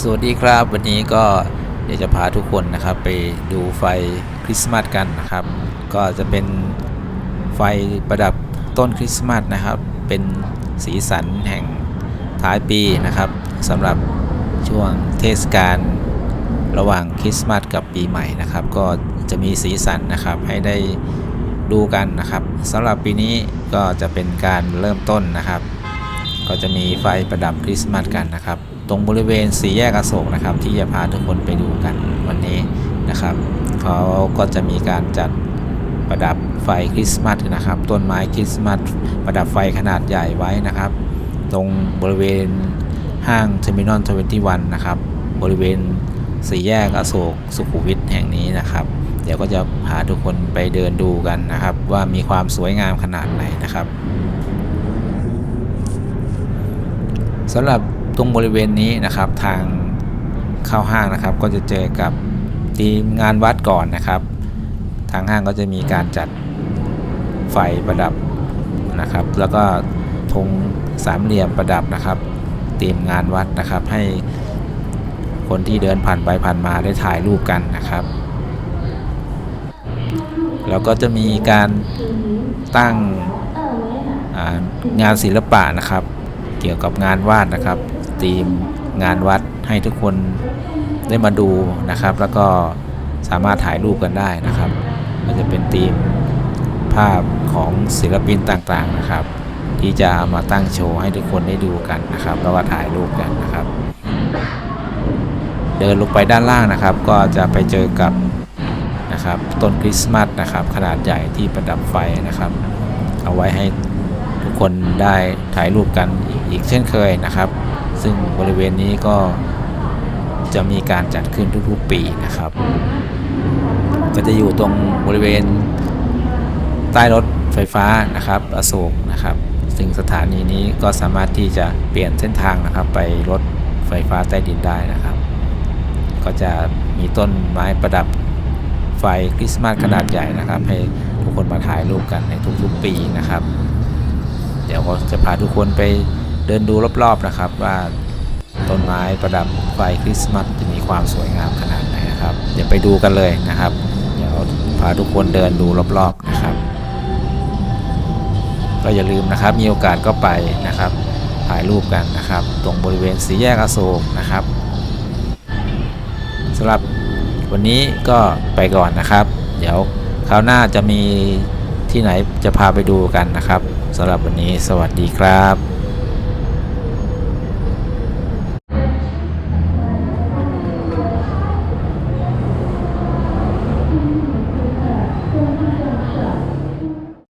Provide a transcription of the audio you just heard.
สวัสดีครับ วันนี้ก็เดี๋ยวจะพาทุกคนนะครับ ไปดูไฟคริสต์มาสกันนะครับ ก็จะเป็นไฟประดับต้นคริสต์มาสนะครับ เป็นสีสันแห่งท้ายปีนะครับสำหรับช่วงเทศกาลระหว่างคริสต์มาสกับปีใหม่นะครับ ก็จะมีสีสันนะครับให้ได้ดูกันนะครับสำหรับปีนี้ก็จะเป็นการเริ่มต้นนะครับ ก็จะมีไฟประดับคริสต์มาสกันนะครับ ตรงบริเวณสี่แยกอโศกนะครับ ที่จะพาทุกคนไปดูกันวันนี้นะครับเขาก็จะมีการจัดประดับไฟคริสต์มาสนะครับ ต้นไม้คริสต์มาสประดับไฟขนาดใหญ่ไว้นะครับ ตรงบริเวณห้างเทอร์มินอลทเวนตี้วันนะครับ บริเวณสี่แยกอโศกสุขุมวิทแห่งนี้นะครับ เดี๋ยวก็จะพาทุกคนไปเดินดูกันนะครับ ว่ามีความสวยงามขนาดไหนนะครับสำหรับ ตรงบริเวณนี้นะครับทางเข้าห้างนะครับ ก็จะเจอกับทีมงานวัดก่อนนะครับ ทางห้างก็จะมีการจัดไฟประดับนะครับ แล้วก็ธงสามเหลี่ยมประดับนะครับทีมงานวัดนะครับ ให้คนที่เดินผ่านไปผ่านมาได้ถ่ายรูปกันนะครับ แล้วก็จะมีการตั้งงานศิลปะนะครับ เกี่ยวกับงานวาดนะครับ ธีมงานวัดให้ทุกคนได้มาดูนะครับ แล้วก็สามารถถ่ายรูปกันได้นะครับก็จะเป็นธีมภาพของศิลปินต่างๆนะครับ ที่จะมาตั้งโชว์ให้ทุกคนได้ดูกันนะครับ แล้วก็ถ่ายรูปกันนะครับ เดินลงไปด้านล่างนะครับ ก็จะไปเจอกับนะครับต้นคริสต์มาสนะครับ ขนาดใหญ่ที่ประดับไฟนะครับ เอาไว้ให้ทุกคนได้ถ่ายรูปกันอีกเช่นเคยนะครับ ซึ่งบริเวณนี้ก็จะมีการจัดขึ้นทุกๆปีนะครับ ก็จะอยู่ตรงบริเวณใต้รถไฟฟ้านะครับอโศกนะครับ ซึ่งสถานีนี้ก็สามารถที่จะเปลี่ยนเส้นทางนะครับ ไปรถไฟฟ้าใต้ดินได้นะครับ ก็จะมีต้นไม้ประดับไฟคริสต์มาสขนาดใหญ่นะครับ ให้ทุกคนมาถ่ายรูปกันในทุกๆปีนะครับ เดี๋ยวก็จะพาทุกคนไป เดินดูรอบๆนะครับว่าต้นไม้ประดับไฟคริสต์มาสจะมีความสวยงามขนาดไหนนะครับ เดี๋ยวไปดูกันเลยนะครับ เดี๋ยวพาทุกคนเดินดูรอบๆนะครับ ก็อย่าลืมนะครับมีโอกาสก็ไปนะครับถ่ายรูปกันนะครับ ตรงบริเวณสีแยกอโศกนะครับสำหรับวันนี้ก็ไปก่อนนะครับ เดี๋ยวคราวหน้าจะมีที่ไหนจะพาไปดูกันนะครับสำหรับวันนี้สวัสดีครับ